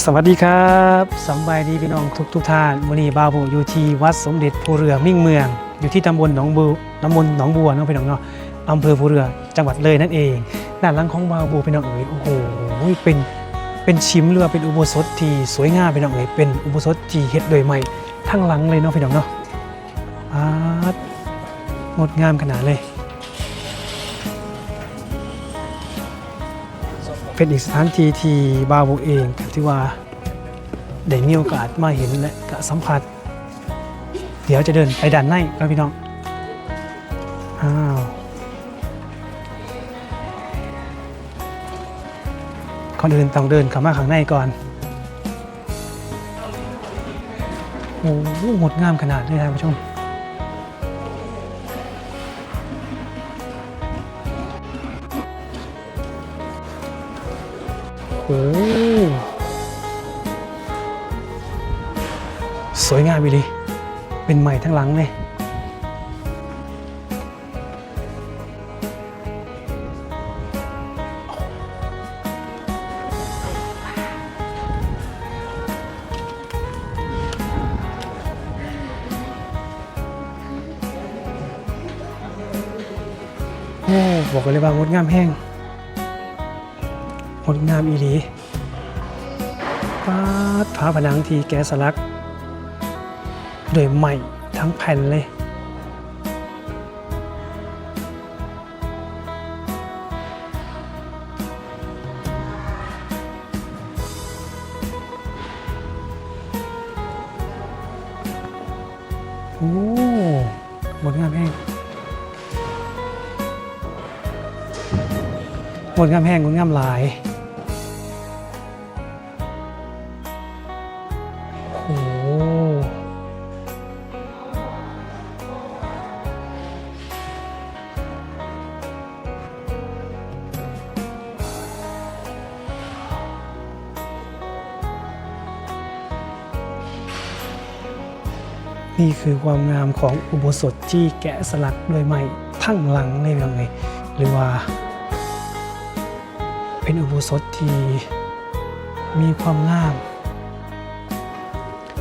สวัสดีครับสำบายดีพี่น้องทุกทุกท่านวันนี้บ่าวบุอยู่ที่วัดสมเด็จภูเรือมิ่งเมือง อยู่ที่ตำบลหนองบัวตำบลหนองบัวเนาะพี่น้องเนาะอำเภอภูเรือจังหวัดเลยนั่นเองด้านหลังของบ่าวบุพี่น้องเอ๋ยโอ้โหเป็นเป็นชิมเรือเป็นอุโบสถที่สวยงามพี่น้องเอ๋ยเป็นอุโบสถที่เฮ็ดโดยใหม่ทั้งหลังเลยเนาะพี่น้องเนาะอาดงดงามขนาดเลย เป็นอีกสถานที่ที่บาวโบเองก็ที่ว่าได้มีโอกาสมาเห็นและก็สัมผัส เดี๋ยวจะเดินไปด้านในกันพี่น้อง อ้าวก่อนอื่นต้องเดินเข้ามาข้างในก่อน โอ้โหงดงามขนาดเลยท่านผู้ชม สวยงามไปเลยเป็นใหม่ทั้งหลังเลย โอ้บอกกันเลยว่างดงามแห้งงดงามอีหลีฟาดฝาผนังทีแกะสลัก โดยใหม่ทั้งแผ่นเลย โอ้งดงามแห้งงดงามแห้งงดงามหลาย นี่คือความงามของอุโบสถที่แกะสลักโดยไม้ทั้งหลังเลยยังไงหรือว่า เป็นอุโบสถที่มีความงาม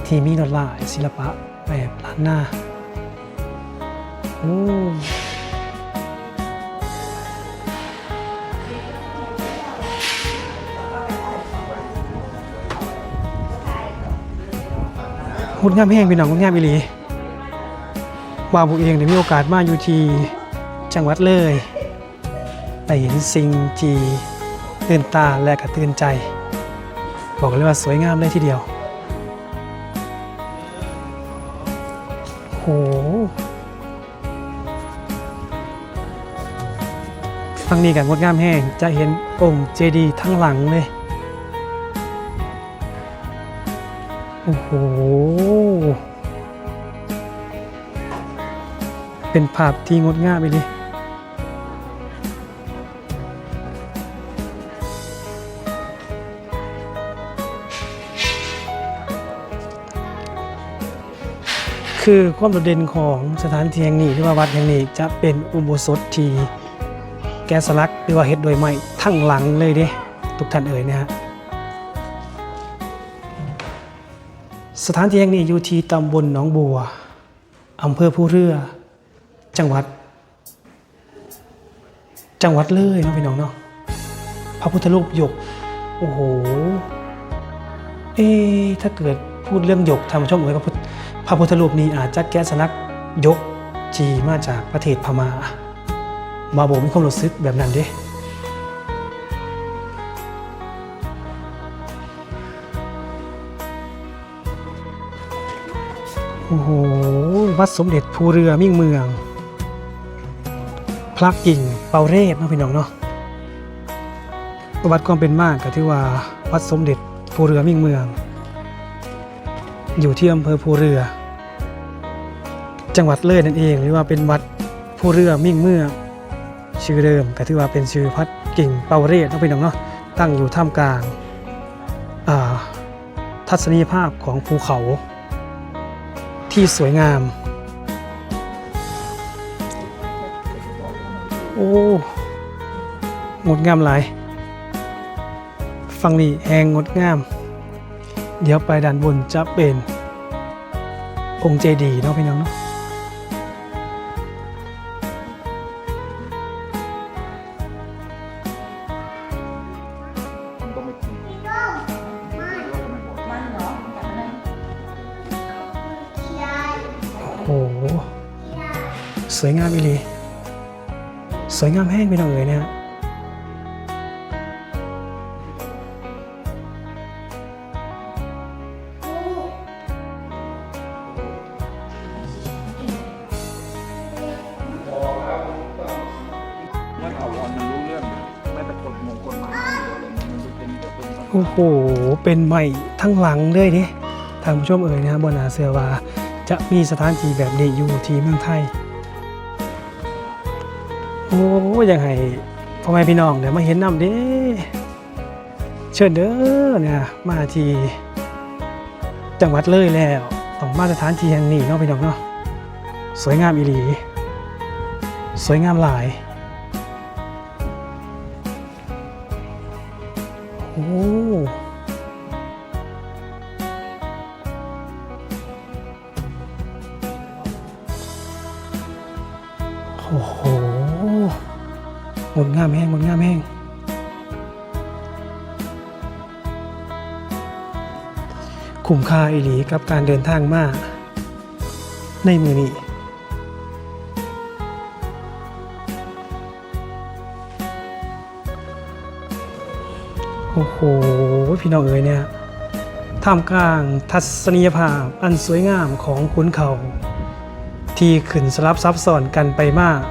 ที่มีลวดลายศิลปะแบบล้านหน้า โอ้ งดงามแห้งพี่น้องงดงามอีหลีบาวบุเองได้มีโอกาสมาอยู่ที่จังหวัดเลยได้เห็นสิ่งที่ตื่นตาและก็ตื่นใจ บอกเลยว่าสวยงามเลยทีเดียวโหฟังนี้กันงดงามแห้งจะเห็นองค์เจดีย์ทั้งหลังเลย โอ้โห เป็นภาพที่งดงามไปเลยคือความโดดเด่นของสถานที่แห่งนี้หรือว่าวัดแห่งนี้จะเป็นอุโบสถที่แกสลักหรือว่าเฮ็ดโดยไม้ทั้งหลังเลยเด้ทุกท่านเอ่ยนะฮะ สถานที่แห่งนี้อยู่ที่ตำบลหนองบัวอำเภอผู้เรือ จังหวัด จังหวัดเลยเนาะพี่น้องเนาะพระพุทธรูปหยก โอ้โห เอ๊ถ้าเกิดพูดเรื่องหยกทำชมเอ่ยพระพุทธพระพุทธรูปนี้อาจจะแกะสลักยกจีมาจากประเทศพม่าบาโบมีความรู้สึกแบบนั้นเด้ โอ้โห วัดสมเด็จภูเรือมิ่งเมือง พระกิ่งเปาเรศเนาะพี่น้องเนาะประวัติความเป็นมากก็ที่ว่าวัดสมเด็จภูเรือมิ่งเมือง อยู่ที่อำเภอภูเรือ จังหวัดเลยนั่นเอง หรือว่าเป็นวัดภูเรือมิ่งเมืองชื่อเดิมก็ถือว่าเป็นชื่อพัดกิ่งเปาเรศเนาะพี่น้องเนาะตั้งอยู่ท่ามกลางทัศนียภาพของภูเขา ที่สวยงาม โอ้งดงามหลายฟังนี่แหงงดงาม เดี๋ยวไปด้านบนจะเป็นองค์เจดีย์เนาะพี่น้องเนาะ สวยงามอีหลีสวยงามแห้งพี่น้องเอ๋ยเนี่ยว่าถาวรมันรู้เรื่องแม้แต่กฎมงกฎหมายมันดูเป็นแบบเป็นโอ้โห เป็นใหม่ทั้งหลังเลยเด้ทางผู้ชมเอ๋ยนะบนอาเสือว่า จะมีสถานที่แบบนี้อยู่ที่เมืองไทย โอ้ยังไงพ่อแม่พี่น้องเดี๋ยวมาเห็นน้ำเด้เชิญเด้อเนี่ยมาที่จังหวัดเลยแล้วต้องมาสถานที่แห่งนี้เนาะพี่น้องเนาะสวยงามอีหลี สวยงามหลายโอ้ ดงามแห้งงดงามแห้งคุ้มค่าอีหลีกับการเดินทางมาในมือนี้โอ้โห พี่น้องเอ๋ยเนี่ยท่ามกลางทัศนียภาพอันสวยงามของขุนเขา ที่ขึ้นสลับซับซ้อนกันไปมาก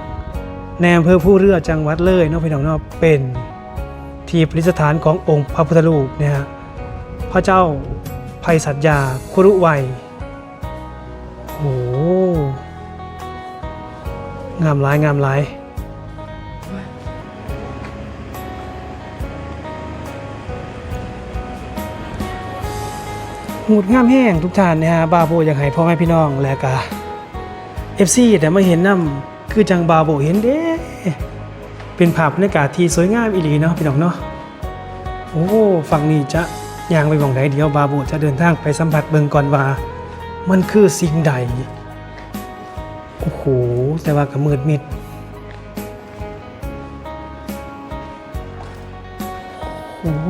ในอำเภอผู้เรือจังหวัดเลยเนาะพี่น้องเนาะเป็นที่ประดิษฐานขององค์พระพุทธรูปนี่ยฮะพระเจ้าภัยสัตยาคุรุวัยโอ้งามหลายงามหลายหูดงามแห้งทุกท่านนะฮะบาโบอยากให้พ่อแม่พี่น้องและกะเอฟซีแต่มาเห็นน้ำ คือจังบาโบเห็นเด้เป็นภาพบรรยากาศที่สวยงามอีหลีเนาะพี่น้องเนาะโอ้ฝั่งนี้จะย่างไปหมองใดเดียวบาโบจะเดินทางไปสัมผัสเบิงก่อนว่า มันคือสิ่งใดโอ้โหแต่ว่าก็มืดมิดโอ้โห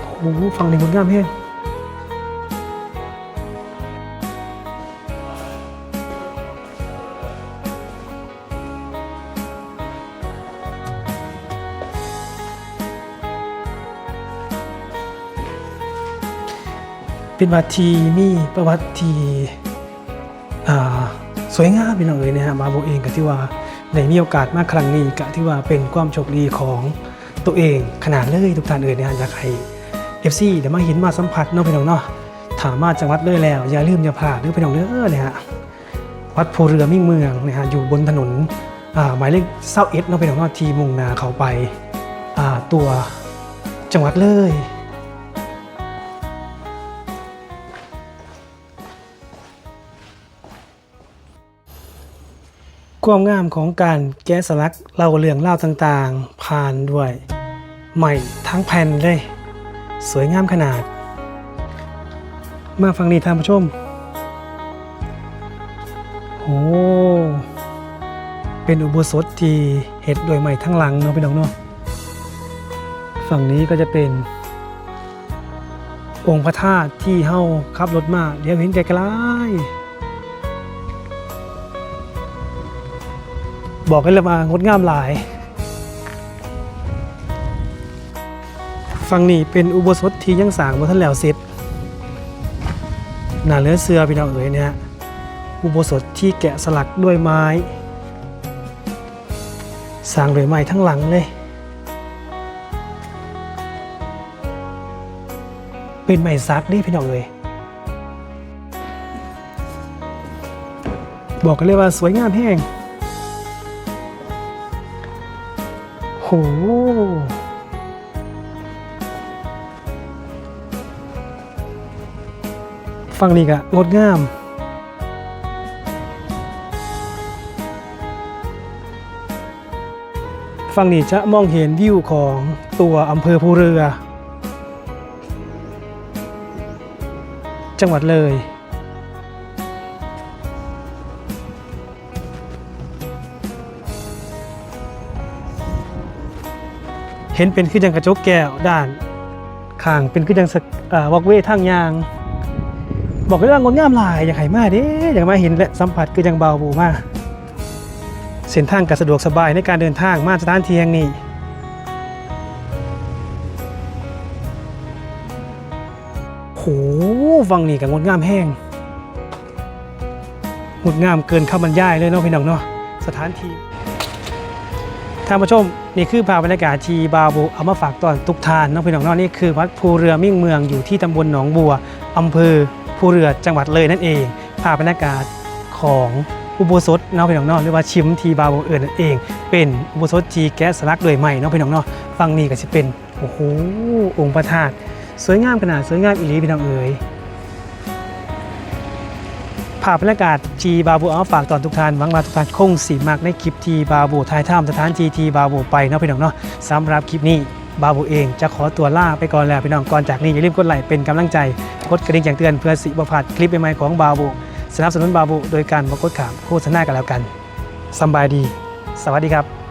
โอ้โหฝั่งนี้งดงามแห้ง เป็นวัดที่มีประวัติที่สวยงามพี่น้องเอ๋ยนะฮะมาโบเองก็ที่ว่าได้มีโอกาสมากครั้งนี้ก็ที่ว่าเป็นความโชคดีของตัวเองขนาดเลยทุกท่านเอ๋ยนะฮะอยากให้เอฟซีเดี๋ยวมาเห็นมาสัมผัสเนาะพี่น้องเนาะถามมาจังหวัดเลยแล้ว อย่าลืมอย่าพลาดเด้อพี่น้องเด้อเนี่ยฮะวัดโพเรือมิ่งเมืองนะฮะอยู่บนถนนหมายเลขเศร้าเอ็ดเนาะพี่น้องเนาะที่มุ่งนาเขาไปาตัวจังหวัดเลย ความงามของการแกะสลักเล่าเรื่องเล่าต่างๆ ผ่านด้วยใหม่ทั้งแผ่นเลย สวยงามขนาด มาฟังนี้ท่านผู้ชมโอ้เป็นอุโบสถที่เห็ดโดวยใหม่ทั้งหลังเนาะพี่น้องเนาะฝั่งนี้ก็จะเป็น องค์พระธาตุที่เฮาขับรถมา เดี๋ยวเห็นไกลๆ บอกกันเลยว่างดงามหลายฝั่งนี้เป็นอุโบสถที่ยังสร้างบ่ทันแล้วเสร็จหน้าเลือเสือพี่น้องเอ๋ยเนี่ยอุโบสถที่แกะสลักด้วยไม้ สร้างด้วยไม้ทั้งหลังเลย เป็นไม้ซักนี่พี่น้องเอ๋ยบอกกันเลยว่าสวยงามแห้ง ฟังนี่ก็งดงามฟฝั่งนี้จะมองเห็นวิวของตัวอำเภอภูเรือ จังหวัดเลย เห็นเป็นขึ้นยังกระจกแก้วด้านข้างเป็นขึ้นยังสกเอ่อวอกเวทางยาง บอกเลยว่างดงามหลายอย่ากให้มาเด้อย่ากมาเห็นและสัมผัสคือยังเบาบูมากเส้นทางก็สะดวกสบายในการเดินทางมาสถานที่แห่งนี้โหฟังนี่กับงดงามแห้งงดงามเกินคำบรรยายเลยเนาะพี่น้องเนาะสถานที่ ท่านผู้ชมนี่คือภาพบรรยากาศที่บาบูเอามาฝากตอนทุกทานน้องพี่น้องน้องนี่คือวัดภูเรือมิ่งเมืองอยู่ที่ตำบลหนองบัวอำเภอภูเรือจังหวัดเลยนั่นเอง ภาพบรรยากาศของอุโบสถน้องพี่น้องเน้องหรือว่าชิมทีบาบูเอิญนั่นเอง เป็นอุโบสถทีแกะสลักด้วยไม้น้องพี่น้องน้องฝั่งนี้ก็จะเป็นโอ้โหองค์พระธาตุสวยงามขนาดสวยงามอีหลีพี่น้องเอ๋ย ภาพบรรยากาศทีบาบูเอาฝากตอนทุกท่านหวังว่าทุกท่านคงสีมากในคลิปทีบาบูทายท่าสถานทีทีบาบูไปเนาะพี่น้องเนาะสำหรับคลิปนี้บาบูเองจะขอตัวลาไปก่อนแล้วพี่น้องก่อนจากนี้อย่าลืมกดไลค์เป็นกำลังใจกดกระดิ่งแจ้งเตือนเพื่อสิบพัดคลิปใหม่ๆของบาบูสนับสนุนบาบูโดยการมากดขามโฆษณากันแล้วกันสบายดี สวัสดีครับ